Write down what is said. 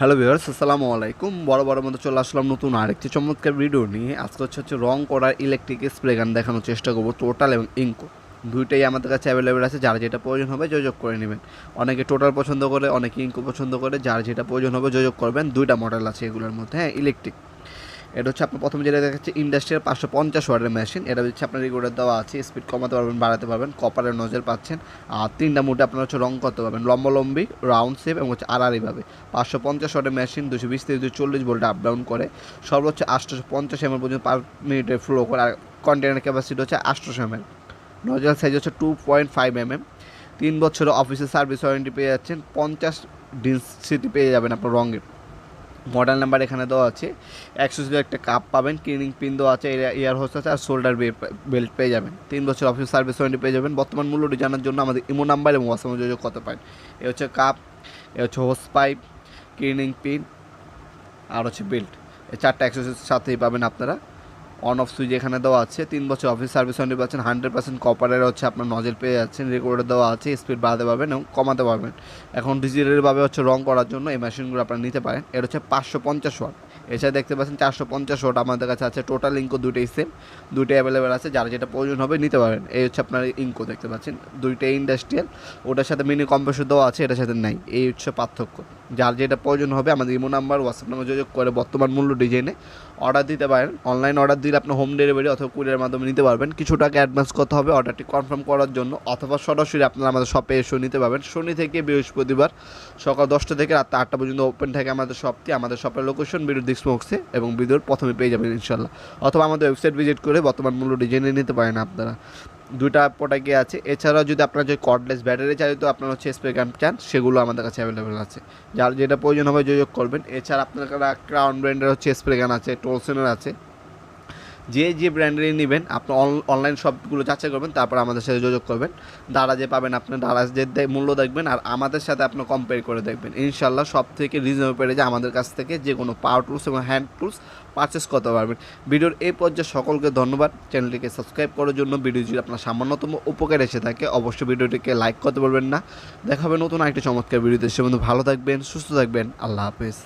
Hello viewers, আসসালামু আলাইকুম। বড় বড় মতো চলে আসলাম নতুন আরেকটি চমৎকার ভিডিও নিয়ে। আজকে হচ্ছে হচ্ছে রং করার ইলেকট্রিক স্প্রে গান দেখানোর চেষ্টা করব টোটাল এবং ইঙ্কো দুইটাই আমাদের কাছে অ্যাভেলেবেল আছে, যার যেটা প্রয়োজন হবে যোগাযোগ করে নেবেন। অনেকে টোটাল পছন্দ করে, অনেকে ইঙ্কো পছন্দ করে, যার যেটা প্রয়োজন হবে যোগ করবেন। দুইটা মডেল আছে এগুলোর মধ্যে হ্যাঁ ইলেকট্রিক এটা হচ্ছে আপনার প্রথমে যেটা দেখাচ্ছে ইন্ডাস্ট্রিয়াল পাঁচশো পঞ্চাশ ওয়াটের মেশিন। এটা হচ্ছে আপনার রেগুলার দেওয়া আছে স্পিড কমাতে পারবেন, বাড়াতে পারবেন কপারের নজর পাচ্ছেন। আর তিনটা মুটে আপনার হচ্ছে রং করতে পারবেন, লম্বলম্বি রাউন্ড শেপ এবং হচ্ছে আড়াআড়িভাবে পাঁচশো পঞ্চাশ ওয়ার্ডের মেশিন দুশো বিশ থেকে দুশো চল্লিশ ভোল্টে আপ ডাউন করে, সর্বোচ্চ আটশোশো পঞ্চাশ এমএল পর্যন্ত পার মিনিটে ফ্লো করে। আর কন্টেনার ক্যাপাসিটি হচ্ছে আটশোশো এমএল। নজল সাইজ হচ্ছে টু পয়েন্ট ফাইভ এমএম। তিন বছরের অফিসের সার্ভিস ওয়ারেন্টি পেয়ে যাচ্ছেন, পঞ্চাশ ডেন্সিটি পেয়ে যাবেন আপনার রঙের। মডেল নাম্বার এখানে দেওয়া আছে। জিরো একটা কাপ পাবেন ক্লিনিং পিন দেওয়া আছে এয়ার হোস্ট আছে, আর শোল্ডার বেল্ট পেয়ে যাবেন। তিন বছর অফিস সার্ভিস ওয়ারেন্টি পেয়ে যাবেন। বর্তমান মূল্যটি জানার জন্য আমাদের ইমো নাম্বার এবং হোয়াটসঅ্যাপ যোগাযোগ করতে পারেন। এ হচ্ছে কাপ এ হচ্ছে হোস পাইপ ক্লিনিং পিন আর হচ্ছে বেল্ট এই চারটা অ্যাক্সেসের সাথেই পাবেন আপনারা। অন অফ সুইচ এখানে দেওয়া আছে। তিন বছর অফিস সার্ভিস ওয়ারেন্টি পাচ্ছেন হান্ড্রেড পার্সেন্ট কপারের হচ্ছে আপনার নজর পেয়ে যাচ্ছেন রেকর্ডে দেওয়া আছে স্পিড বাড়াতে পারবেন এবং কমাতে পারবেন। এখন ডিজিটালভাবে হচ্ছে রং করার জন্য এই মেশিনগুলো আপনারা নিতে পারেন। এটা হচ্ছে পাঁচশো পঞ্চাশ ওয়াট। এছাড়া দেখতে পাচ্ছেন চারশো পঞ্চাশ ওয়াট আমাদের কাছে আছে। টোটাল ইঙ্কো দুটোই সেম দুটোই অ্যাভেলেবেল আছে। যার যেটা প্রয়োজন হবে নিতে পারেন। এই হচ্ছে আপনার ইঙ্কো দেখতে পাচ্ছেন। দুইটাই ইন্ডাস্ট্রিয়াল ওটার সাথে মিনি কম্প্রেসর দেওয়া আছে, এটার সাথে নাই। এই হচ্ছে পার্থক্য। যার যেটা প্রয়োজন হবে আমাদের ইমো নাম্বার হোয়াটসঅ্যাপ নাম্বার যোগাযোগ করে বর্তমান মূল্য ডিজাইনে অর্ডার দিতে পারেন। অনলাইন অর্ডার দিলে আপনি হোম ডেলিভারি অথবা কুরিয়ারের মাধ্যমে নিতে পারবেন। কিছু টাকা অ্যাডভান্স করতে হবে অর্ডারটি কনফার্ম করার জন্য। অথবা সরাসরি আপনারা আমাদের শপে এসে নিতে পারবেন। শনি থেকে বৃহস্পতিবার সকাল দশটা থেকে রাত আটটা পর্যন্ত ওপেন থাকে আমাদের শপটি আমাদের শপের লোকেশন ভিডিও বক্সে এবং ভিডিওর প্রথমে পেয়ে যাবেন ইনশাল্লাহ অথবা আমাদের ওয়েবসাইট ভিজিট করে বর্তমান মূল্যটি জেনে নিতে পারেন আপনারা। দুইটা প্রোডাক্টই আছে। এছাড়াও যদি আপনার যে কর্ডলেস ব্যাটারি চালিত আপনার হচ্ছে স্প্রে গান চান, সেগুলো আমাদের কাছে অ্যাভেলেবেল আছে। যার যেটা প্রয়োজন হবে যোগাযোগ করবেন। এছাড়া আপনার ক্রাউন ব্র্যান্ডের হচ্ছে স্প্রে গান আছে টোলসেনের আছে যে যে ব্র্যান্ডেরই নেবেন, আপনি অনলাইন শপগুলো যাচাই করবেন, তারপর আমাদের সাথে যোগাযোগ করবেন। দ্বারা যে পাবেন আপনি দ্বারা যে মূল্য দেখবেন, আর আমাদের সাথে আপনি কম্পেয়ার করে দেখবেন। ইনশাল্লাহ সব থেকে রিজনেবল পেরে যে আমাদের কাছ থেকে যে কোনো পাওয়ার টুলস এবং হ্যান্ড টুলস পারচেস করতে পারবেন। ভিডিওর এই পর্যায়ে সকলকে ধন্যবাদ। চ্যানেলটিকে সাবস্ক্রাইব করার জন্য ভিডিও যদি আপনার সামান্যতম উপকার এসে থাকে, অবশ্যই ভিডিওটিকে লাইক করতে পারবেন না। দেখা হবে নতুন আরেকটি চমৎকার ভিডিওতে সে বন্ধু ভালো থাকবেন, সুস্থ থাকবেন। আল্লাহ হাফেজ।